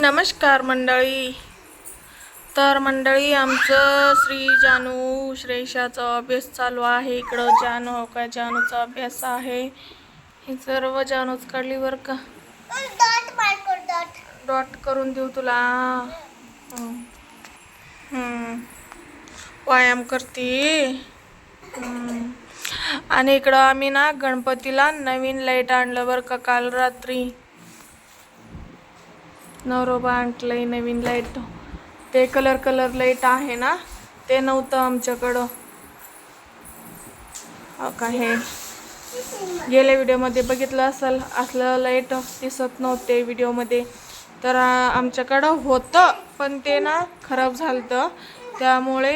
नमस्कार मंडळी. तर मंडळी आमचं श्री जानू श्रेषाचा अभ्यास चालू आहे. इकडं जानू हो का? जानूचा अभ्यास आहे. हे सर्व जानूच काढली बरं का? डॉट डॉट करून देऊ तुला. व्यायाम करते. आणि इकडं आम्ही ना गणपतीला नवीन लाइट आणलं बरं का काल रात्री. नवरोबा आणलंय नवीन लाइट ते कलर कलर लाइट आहे ना ते नव्हतं आमच्याकडं. का हे? गेल्या व्हिडिओमध्ये बघितलं असेल असलं लाइट दिसत नव्हते व्हिडिओमध्ये तर आमच्याकडं होतं पण ते ना खराब झालं त्यामुळे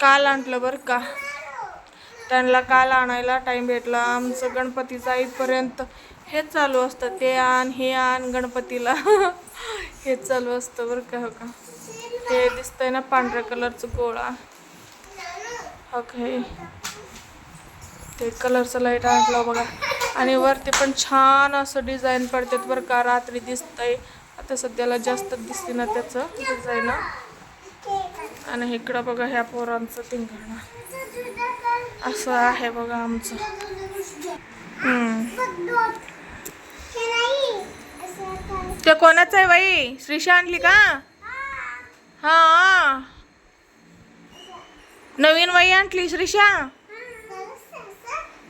काल आणलं बरं का. त्यांना काल आणायला टाईम भेटला. आमचं गणपतीचा इथपर्यंत हेच चालू असतं. ते आण हे आण गणपतीला. हेच चालू असतं बरं का हो का? हे दिसतंय ना पांढऱ्या कलरचं गोळा. हो का हे? ते कलरचं लाइट आणलं बघा. आणि वरती पण छान असं डिझाईन पडतात बरं का. रात्री दिसतंय. आता सध्याला जास्त दिसते ना त्याचं डिझाईन आणि इकडं बघा ह्या पोरांचं तिंगण असं आहे बघा आमचं. हम्म. कोणाचं आहे बाई? श्रीशा आणली का? हा. नवीन बाई आणली श्रीशा?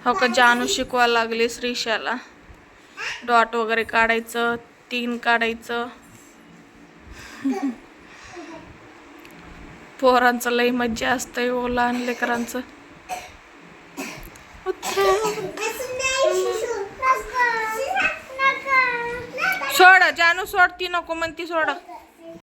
हो का जानू शिकवायला लागली श्रीशाला. डॉट वगैरे काढायचं तीन काढायचं. पोरांचं लई मज्जा असते ओला आणि लेकरांचं सोड जानू सोड ती नको म्हणती सोड.